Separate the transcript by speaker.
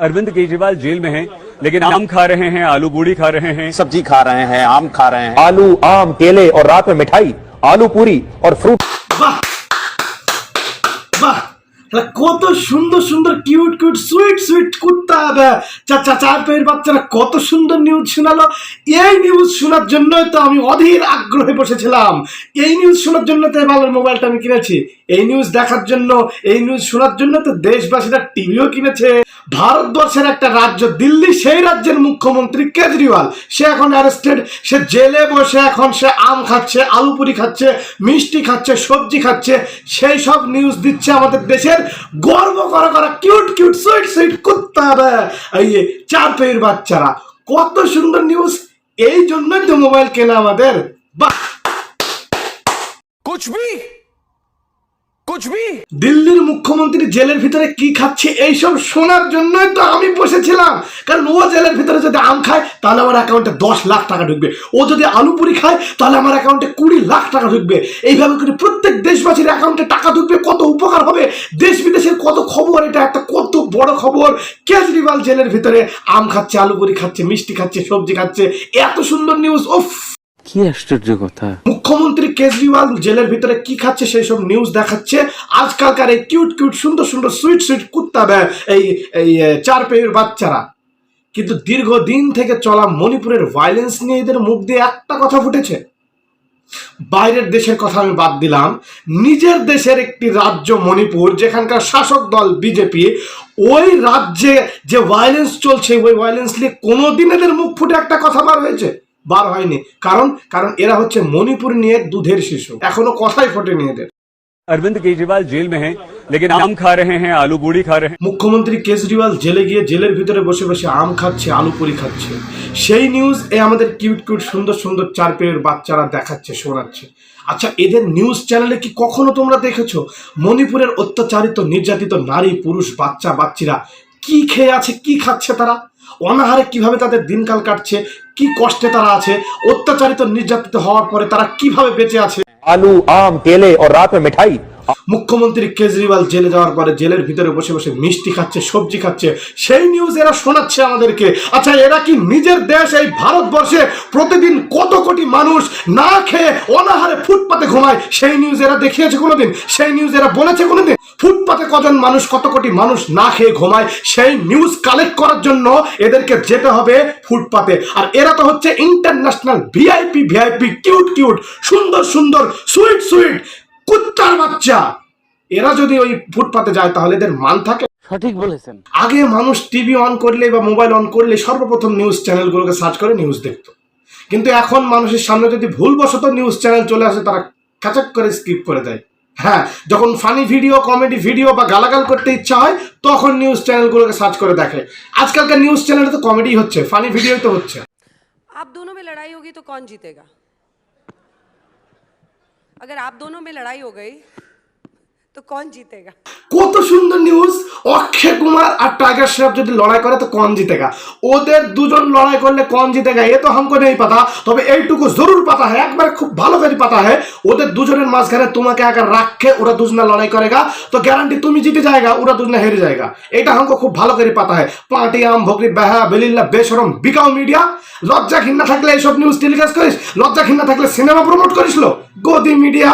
Speaker 1: Arvind Kejriwal jail में हैं लेकिन आम खा रहे हैं आलू बूढ़ी खा रहे हैं।
Speaker 2: सब्ज़ी खा रहे हैं आम खा रहे हैं।
Speaker 3: आलू आम केले और रात में मिठाई आलू पूरी और फ्रूट।
Speaker 4: वाह वाह। কত সুন্দর সুন্দর কিউট কিউট সুইট সুইট কুত্তা বে- চা- চা- চার পেয়ের বাচ্চারা কত সুন্দর নিউজ শোনালো। এই নিউজ শোনার জন্যই তো আমি অধীর আগ্রহে বসেছিলাম। এই নিউজ শোনার জন্য তো ভালো মোবাইলটা আমি কিনেছি। এই নিউজ দেখার জন্য, এই নিউজ শোনার জন্য তো দেশবাসীরা টিভিও কিনেছে। ভারতবর্ষের একটা রাজ্য, দিল্লি, সেই রাজ্যের মুখ্যমন্ত্রী কেজরিওয়াল। সে এখন অ্যারেস্টেড সে জেলে বসে এখন সে আম খাচ্ছে, আলু পুরি খাচ্ছে, মিষ্টি খাচ্ছে, সবজি খাচ্ছে। সেই সব নিউজ দিচ্ছে আমাদের দেশের আমাদের গর্ব করা করা কিউট কিউট সুইট সুইট কুত্তারা এই চাপের বাচ্চারা, কত সুন্দর নিউজ এই জন্যই তো মোবাইল কেনা আমাদের। বাহ!
Speaker 2: কুছ ভি
Speaker 4: দিল্লির মুখ্যমন্ত্রী জেলের ভিতরে কি খাচ্ছে, এইসব শোনার জন্যই তো আমি বসেছিলাম। কারণ ও জেলের ভিতরে যদি আম খায়, তাহলে আমার অ্যাকাউন্টে দশ লাখ টাকা ঢুকবে। ও যদি আলু পুরি খায়, তাহলে আমার অ্যাকাউন্টে কুড়ি লাখ টাকা ঢুকবে। এইভাবে করে প্রত্যেক দেশবাসীর অ্যাকাউন্টে টাকা ঢুকবে, কত উপকার হবে দেশ বিদেশের কত খবর, এটা একটা কত বড় খবর। কেজরিওয়াল জেলের ভিতরে আম খাচ্ছে, আলু পুরি খাচ্ছে, মিষ্টি খাচ্ছে, সবজি খাচ্ছে, এত সুন্দর নিউজ ও
Speaker 5: কি আশ্চর্য কথা?
Speaker 4: মুখ্যমন্ত্রী কেজরিওয়াল জেলের ভিতরে কি খাচ্ছে সেই সব নিউজ দেখাচ্ছে? আজকালকার এই কিউট কিউট সুন্দর সুন্দর সুইট সুইট কুত্তা এই এই চার পেয়ের বাচ্চারা। কিন্তু দীর্ঘদিন থেকে চলা মণিপুরের ভায়োলেন্স নিয়ে এদের মুখ দিয়ে একটা কথা ফুটেছে। বাইরের দেশের কথা আমি বাদ দিলাম। নিজের দেশের একটি রাজ্য মণিপুর, যেখানকার শাসক দল বিজেপি ওই রাজ্যে যে ভায়োলেন্স চলছে, ওই ভায়োলেন্স নিয়ে কোনোদিন এদের মুখ ফুটে একটা কথা বার হয়েছে। বার হয়নি। কারণ কারণ এরা হচ্ছে মণিপুর নিয়ে দুধের শিশু। এখনও কথাই ফোটেনি এদের।
Speaker 1: অরবিন্দ কেজরিওয়াল জেল মে লেকিন আম খা রহে হ্যাঁ আলু পুরি খা রহে
Speaker 4: মুখ্যমন্ত্রী কেজরিওয়াল জেলে গিয়ে জেলের ভিতরে বসে বসে আম খাচ্ছে আলু পুরি খাচ্ছে। সেই নিউজ এ আমাদের কিউট কিউট সুন্দর সুন্দর চার পেয়ের বাচ্চারা দেখাচ্ছে শোনাচ্ছে। আচ্ছা এদের নিউজ চ্যানেলে কি কখনো তোমরা দেখেছ? মণিপুরের অত্যাচারিত নির্যাতিত নারী পুরুষ বাচ্চা বাচ্চিরা কি খেয়ে আছে কি খাচ্ছে তারা? অনাহারে কীভাবে তাদের দিনকাল কাটছে কি কষ্টে তারা আছে অত্যাচারিত নির্যাতিত হওয়ার পরে তারা কীভাবে বেঁচে আছে?
Speaker 3: আলু আম কেলে ও রাতে মিঠাই।
Speaker 4: মুখ্যমন্ত্রী কেজরিওয়াল জেলে যাওয়ার পরে জেলের ভিতরে বসে বসে মিষ্টি খাচ্ছে সবজি খাচ্ছে। সেই নিউজ এরা শোনাচ্ছে আমাদেরকে। আচ্ছা এরা কি নিজের দেশ এই ভারতবর্ষে প্রতিদিন কত কোটি মানুষ না খেয়ে অনাহারে ফুটপাতে ঘুমায়? সেই নিউজ এরা দেখিয়েছে কোনোদিন? সেই নিউজ এরা বলেছে কোনোদিন? ফুটপাতে কজন মানুষ কত কোটি মানুষ না খেয়ে ঘুমায় সেই নিউজ কালেক্ট করার জন্য এদেরকে যেতে হবে ফুটপাতে। আর এরা তো হচ্ছে international VIP VIP cute cute সুন্দর সুন্দর সুইট সুইট কুত্তার বাচ্চা। এরা যদি ওই ফুটপাতে যায় তাহলে এদের মান থাকে।
Speaker 5: সঠিক বলেছেন।
Speaker 4: আগে মানুষ টিভি অন করলে বা মোবাইল অন করলে সর্বপ্রথম নিউজ চ্যানেলগুলোকে সার্চ করে নিউজ দেখতো। কিন্তু এখন মানুষের সামনে যদি ভুলবশত নিউজ চ্যানেল চলে আসে তারা কাচাক করে স্কিপ করে দেয়। হ্যাঁ যখন ফানি ভিডিও কমেডি ভিডিও বা গালাগাল করতে ইচ্ছা হয় তখন নিউজ চ্যানেলগুলোকে সার্চ করে দেখে আজকালকার নিউজ চ্যানেলে তো কমেডি হচ্ছে ফানি ভিডিও তো হচ্ছে
Speaker 6: आप दोनों में लड़ाई होगी तो कौन जीतेगा अगर आप दोनों में लड़ाई हो गई तो कौन जीतेगा
Speaker 4: কত সুন্দর নিউজ অক্ষয় কুমার আর টাইগার শ্রফ যদি লড়াই করে, তো কন জিতেগা। ওদের দুজন লড়াই করলে কন জিতেগা, এ তো হামকো নেই পাতা। তবে এইটুকু জরুর পাতা হয় একবার খুব ভালো করে পাতা হয় ওদের দুজনের মাঝখানে তোমাকে আগে রাখে, ওরা দুজনা লড়াই করেগা। তো গ্যারান্টি তুমি জিতে যায়গা, ওরা দুজনা হেরে যায়গা। এটা হামকো খুব ভালো করে পাতা হয় পাটি আম ভকরি বেহা, বেলিল্লা বেসরম বিকাও মিডিয়া। লজ্জা ঘিন্না থাকলে এইসব নিউজ টেলিকাস্ট করিস? লজ্জা ঘিন্না থাকলে সিনেমা প্রমোট করিস লো? গদি মিডিয়া।